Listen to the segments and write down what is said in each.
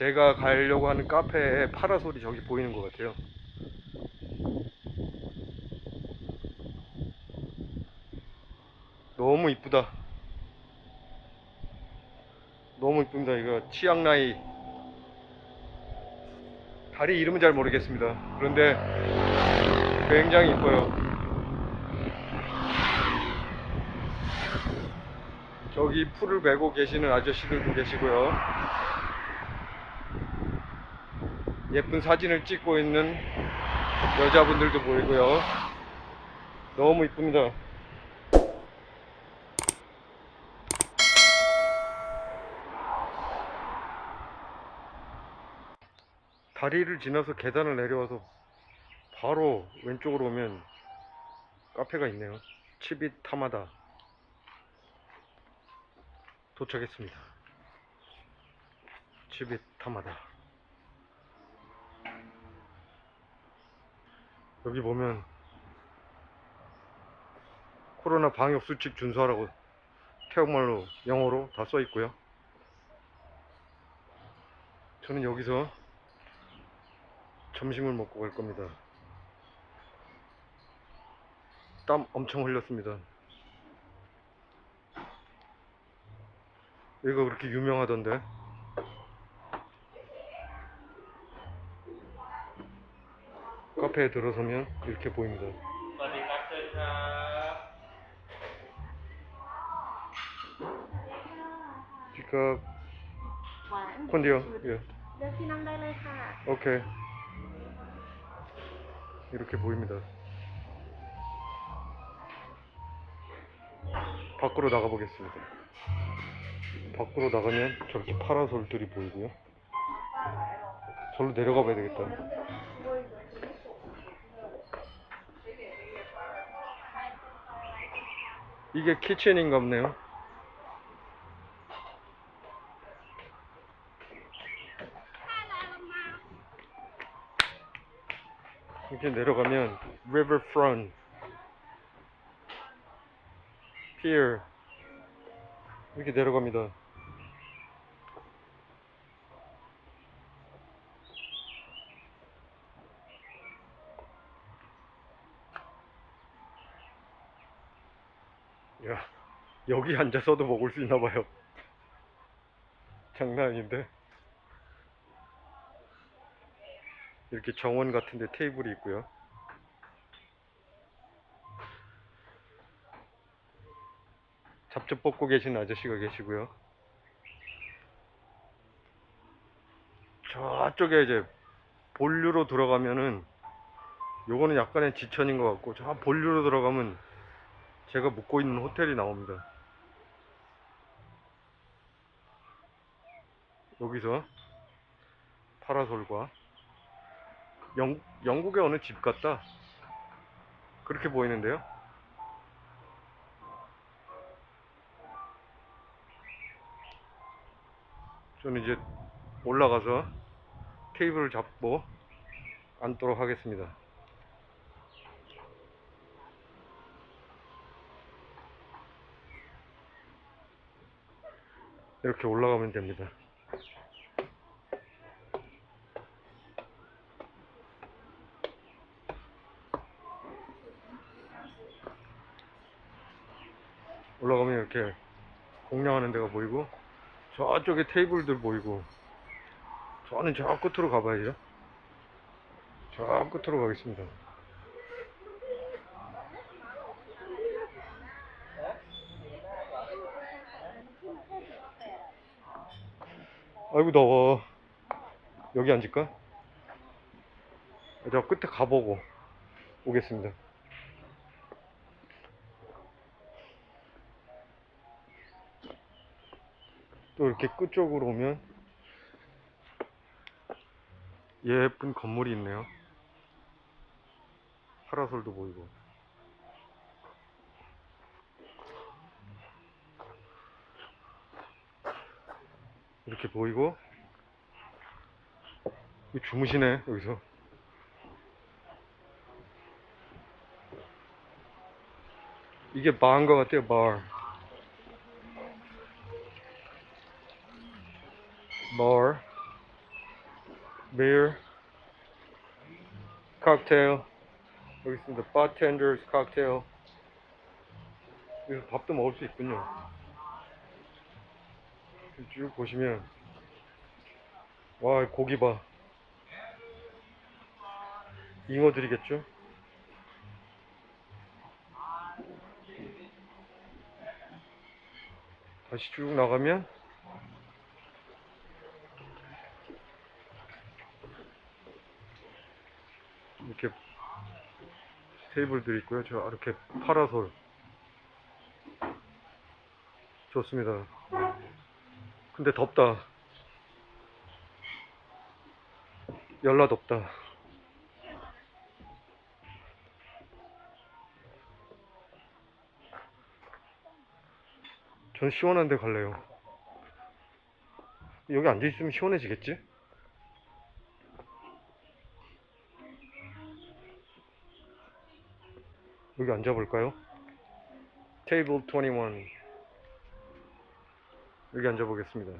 제가 가려고 하는 카페에 파라솔이 저기 보이는 것 같아요. 너무 이쁘다. 너무 이쁩니다. 이거 치앙라이 다리 이름은 잘 모르겠습니다. 그런데 굉장히 이뻐요. 저기 풀을 베고 계시는 아저씨들도 계시고요. 예쁜 사진을 찍고 있는 여자분들도 보이고요. 너무 이쁩니다. 다리를 지나서 계단을 내려와서 바로 왼쪽으로 오면 카페가 있네요. 치빗 타마다 도착했습니다. 치빗 타마다 여기 보면 코로나 방역 수칙 준수하라고 태국말로 영어로 다 써 있고요. 저는 여기서 점심을 먹고 갈 겁니다. 땀 엄청 흘렸습니다. 여기가 그렇게 유명하던데. 카페에 들어서면 이렇게 보입니다. สวัสดีครับเชิญครับ 지금 หวาน คนเดียว예. เลือกที่นั่งได้เลยค่ะ 오케이. 이렇게 보입니다. 밖으로 나가 보겠습니다. 밖으로 나가면 저렇게 파라솔들이 보이고요. 절로 내려가 봐야 되겠다. 이게 키친인가 보네요. 이렇게 내려가면 riverfront pier 이렇게 내려갑니다. 야, 여기 앉아서도 먹을 수 있나 봐요. 장난 아닌데. 이렇게 정원 같은데 테이블이 있고요. 잡초 뽑고 계신 아저씨가 계시고요. 저쪽에 이제 본류로 들어가면은 요거는 약간의 지천인 것 같고 저 본류로 들어가면 제가 묵고 있는 호텔이 나옵니다. 여기서 파라솔과 영, 영국의 어느 집 같다. 그렇게 보이는데요. 저는 이제 올라가서 테이블을 잡고 앉도록 하겠습니다. 이렇게 올라가면 됩니다. 올라가면 이렇게 공략하는 데가 보이고 저쪽에 테이블들 보이고 저는 저 끝으로 가봐야죠. 저 끝으로 가겠습니다. 아이고 더워. 여기 앉을까? 저 끝에 가보고 오겠습니다 또 이렇게 끝쪽으로 오면 예쁜 건물이 있네요. 파라솔도 보이고. 이렇게 보이고. 이 주무시네, 여기서. 이게 바인 것 같아요, 바. Bar Beer, cocktail. 여기 있습니다. Bartender's cocktail. 여기서 밥도 먹을 수 있군요. 쭉 보시면 와 고기 봐. 잉어들이겠죠? 다시 쭉 나가면 이렇게 테이블들이 있고요. 저 이렇게 파라솔 좋습니다. 근데 덥다. 열나 덥다. 전 시원한 데 갈래요. 여기 앉아있으면 시원해지겠지? 여기 앉아볼까요? 테이블 21 여기 앉아보겠습니다.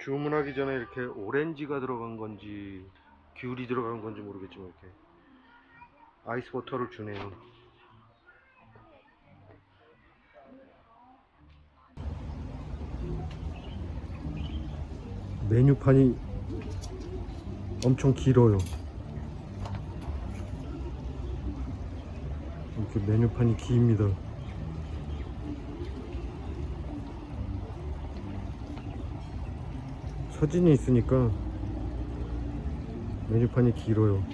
주문하기 전에 이렇게 오렌지가 들어간 건지 귤이 들어간 건지 모르겠지만 이렇게 아이스 워터를 주네요. 메뉴판이 엄청 길어요. 이렇게 메뉴판이 깁니다. 사진이 있으니까 메뉴판이 길어요.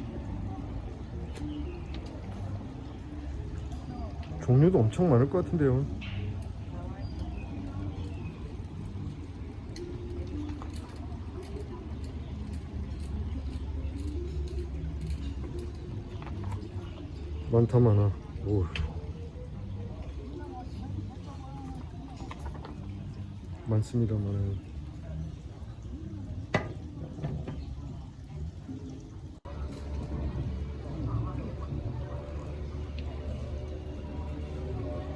종류도 엄청 많을 것 같은데요. 많다 많아. 오. 많습니다 많아요.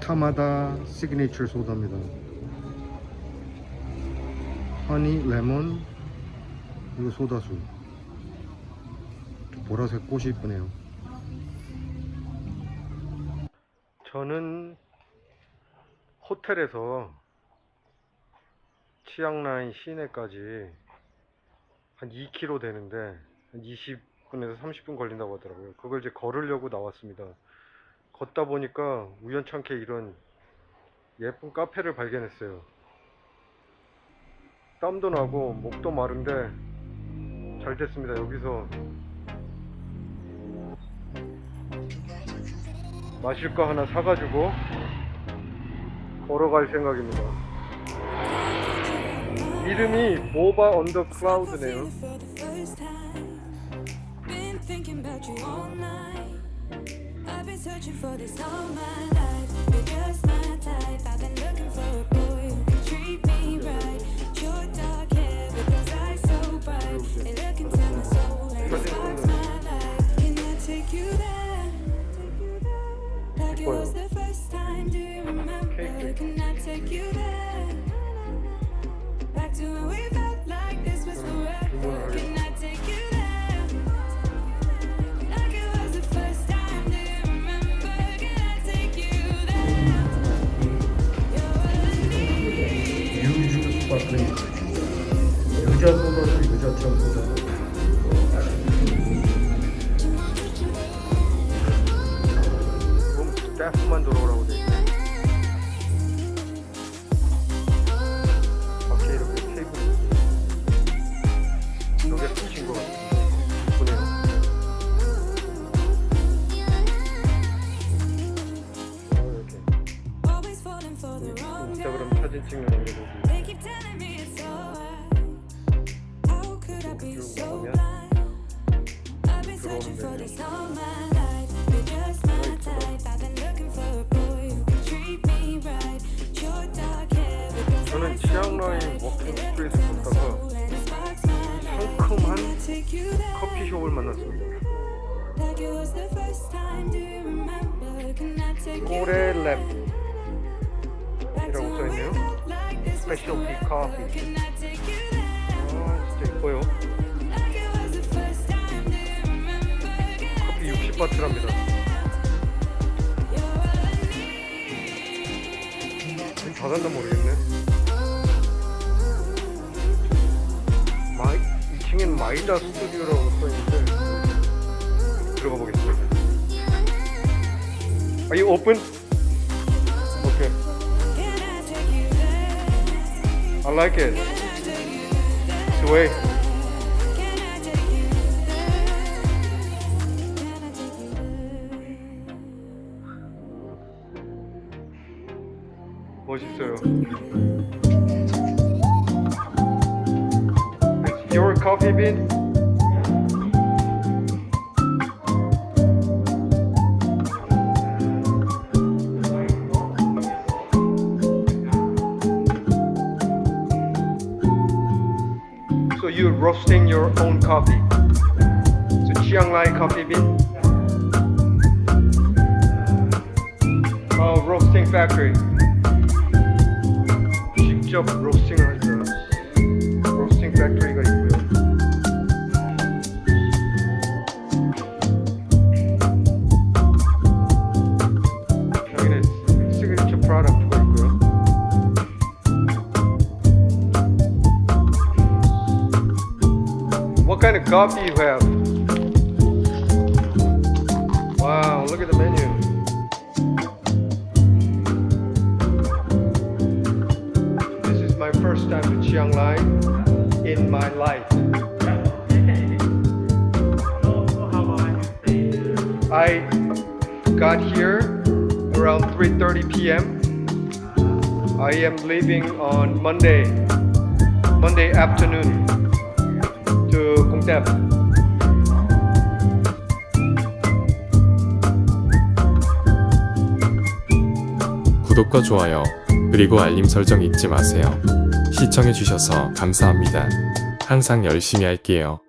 타마다 시그니처 소다입니다. 허니 레몬 이거 소다수. 보라색 꽃이 이쁘네요. 저는 호텔에서 치앙라인 시내까지 한 2km 되는데 한 20분에서 30분 걸린다고 하더라고요. 그걸 이제 걸으려고 나왔습니다. 걷다 보니까 우연찮게 이런 예쁜 카페를 발견했어요. 땀도 나고 목도 마른데 잘 됐습니다. 여기서 마실 거 하나 사가지고 걸어갈 생각입니다. 이름이 모바 언더 클라우드네요. 저는 bright. 워킹 my 걷다가. 상큼한? 커피숍을 만났습니다. Like it was the first time. Do you remember? Can I take you 꼬레랩 Back to 이라고 when we 써있네요. Can I take you 예뻐요. 커피 60바트랍니다. You're all I need. 지금 다 간다 모르겠네. 2층엔 마이다 스튜디오라고 써있는데 들어가 보겠습니다. Are you open? Okay. I like it. You there? So you're roasting your own coffee. So Chiang Mai coffee bean? Oh, roasting factory. 직 coffee you have? Wow, look at the menu. This is my first time to Chiang Mai in my life. I got here around 3:30 p.m. I am leaving on Monday, Monday afternoon Tep. 구독과 좋아요, 그리고 알림 설정 잊지 마세요. 시청해주셔서 감사합니다. 항상 열심히 할게요.